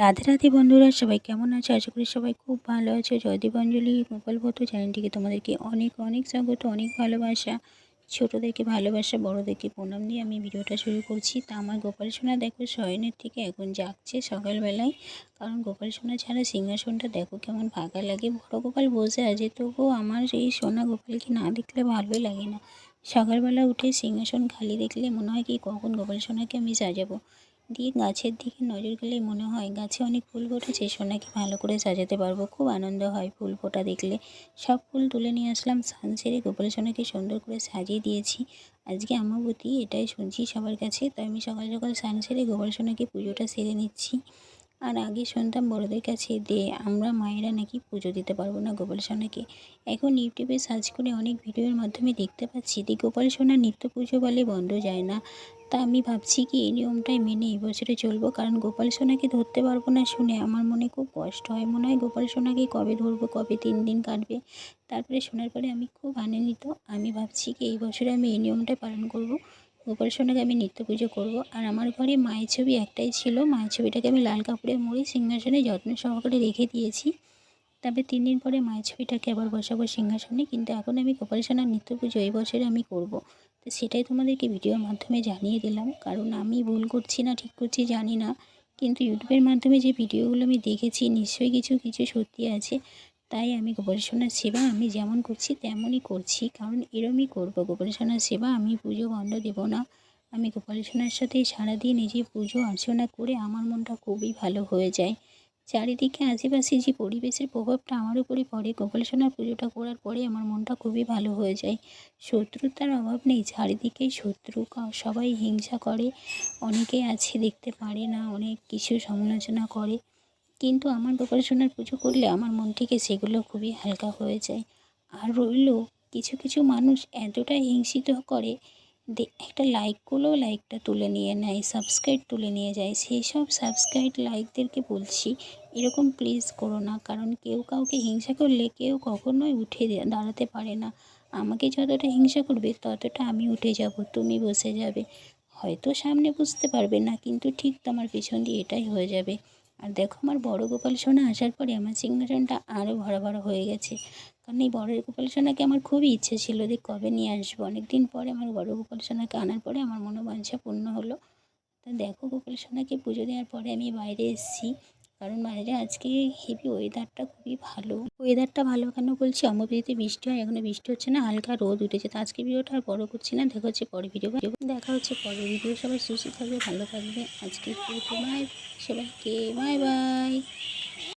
রাধে রাধে বন্ধুরা, সবাই কেমন আছে? আশা করি সবাই খুব ভালো আছে। জয়দীপ অঞ্জলি গোপালভদ্র চ্যানেলটিকে তোমাদেরকে অনেক অনেক স্বাগত, অনেক ভালোবাসা। ছোটোদেরকে ভালোবাসা, বড়োদেরকে প্রণাম দিয়ে আমি ভিডিওটা শুরু করছি। তা আমার গোপাল সোনা দেখো শয়নের থেকে এখন জাগছে সকালবেলায়। কারণ গোপাল সোনা ছাড়া সিংহাসনটা দেখো কেমন ফাঁকা লাগে। বড় গোপাল বসে আছে, তবুও আমার এই সোনা গোপালকে না দেখলে ভালোই লাগে না। সকালবেলা উঠে সিংহাসন খালি দেখলে মনে হয় কি কখন গোপাল সোনাকে আমি সাজাবো। দিয়ে গাছের দিকে নজর গেলে মনে হয় গাছে অনেক ফুল ফুটেছে, সোনাকে ভালো করে সাজাতে পারব। খুব আনন্দ হয় ফুল ফোটা দেখলে। সব ফুল তুলে নিয়ে আসলাম সান সেরে গোপাল সোনাকে সুন্দর করে সাজিয়ে দিয়েছি। আজকে আমাবতী এটাই শুনছি সবার কাছে, তাই আমি সকাল সকাল সান সেরে গোপাল সোনাকে পুজোটা সেরে নিচ্ছি। আর আগে শুনতাম বড়দের কাছে দিয়ে আমরা মায়েরা নাকি পুজো দিতে পারব না গোপাল সোনাকে। এখন ইউটিউবে সার্চ করে অনেক ভিডিওর মাধ্যমে দেখতে পাচ্ছি যে গোপাল সোনার নিত্য পুজো বলে বন্ধ যায় না। তা আমি ভাবছি কি এই নিয়মটাই মেনে এই বছরে চলবো? কারণ গোপাল সোনাকে ধরতে পারব না শুনে আমার মনে খুব কষ্ট হয়। মনে হয় গোপাল সোনাকে কবে ধরবো, কবে তিন দিন কাটবে? তারপরে শোনার পরে আমি খুব আনন্দিত। আমি ভাবছি কি এই বছরে আমি এই নিয়মটাই পালন করব। গোপাল আমি নিত্য পুজো করব। আর আমার ঘরে মায়ের ছবি একটাই ছিল। মায়ের ছবিটাকে আমি লাল কাপড়ে মুড়ে, সিংহাসনে যত্ন সহকারে রেখে দিয়েছি। তবে তিন দিন পরে মায়ের ছবিটাকে আবার বসাবো সিংহাসনে। কিন্তু এখন আমি গোপাল সোনার নিত্য পুজো এই বছরে আমি করব। তো সেটাই তোমাদেরকে ভিডিওর মাধ্যমে জানিয়ে দিলাম। কারণ আমি ভুল করছি না, ঠিক করছি জানি না। কিন্তু ইউটিউবের মাধ্যমে যে ভিডিওগুলো আমি দেখেছি, নিশ্চয়ই কিছু কিছু সত্যি আছে। তাই আমি গোপাল সোনার সেবা আমি যেমন করছি তেমনই করছি, কারণ এরমই করব। গোপাল সোনার সেবা আমি পুজো বন্ধ দেবো না। আমি গোপাল সোনার সাথে সারাদিন নিজে পুজো অর্চনা করে আমার মনটা খুবই ভালো হয়ে যায়। চারিদিকে আশেপাশে যে পরিবেশের প্রভাবটা আমার উপরে পড়ে গোপালসোনার পুজোটা করার পরে আমার মনটা খুবই ভালো হয়ে যায়। শত্রুতার অভাব নেই চারিদিকেই শত্রু সবাই হিংসা করে, অনেকে আছে দেখতে পারে না, অনেক কিছু সমালোচনা করে। কিন্তু আমার গোপাল সোনার পুজো করলে আমার মন থেকে সেগুলো খুবই হালকা হয়ে যায়। আর রইল কিছু কিছু মানুষ এতটা হিংসিত করে একটা লাইক করলেও লাইকটা তুলে নিয়ে নেয় সাবস্ক্রাইব তুলে নিয়ে যায়। সেই সব সাবস্ক্রাইব লাইকদেরকে বলছি, এরকম প্লিজ করো না। কারণ কেউ কাউকে হিংসা করলে কেউ কখনোই উঠে দাঁড়াতে পারে না। আমাকে যতটা হিংসা করবে, ততটা আমি উঠে যাব, তুমি বসে যাবে। হয়তো সামনে বুঝতে পারবে না, কিন্তু ঠিক তোমার পিছন দিয়ে এটাই হয়ে যাবে। আর দেখো আমার বড় গোপাল সোনা আসার পরে আমার সিংহাসনটা আরও ভরা ভরা হয়ে গেছে। কারণ এই বড় গোপাল সোনাকে আমার খুবই ইচ্ছে ছিল যে কবে নিয়ে আসব। অনেক দিন পরে আমার বড় গোপাল সোনাকে আনার পরে আমার মনোবাঞ্ছা পূর্ণ হলো। তা দেখো গোপাল সোনাকে পুজো দেওয়ার পরে আমি বাইরে এসেছি। কারণ বাইরে আজকে হেভি ওয়েদারটা খুবই ভালো। ওয়েদারটা ভালো কেন বলছি? অমবৃতি বৃষ্টি হয়, এখনও বৃষ্টি হচ্ছে না, হালকা রোদ উঠেছে। তো আজকে ভিডিওটা আর বড় করছি না, দেখা হচ্ছে পরে ভিডিও। দেখা হচ্ছে পরে ভিডিও। সবাই সুস্থ থাকবে, ভালো থাকবে। আজকে বাই সবাইকে, বাই বাই।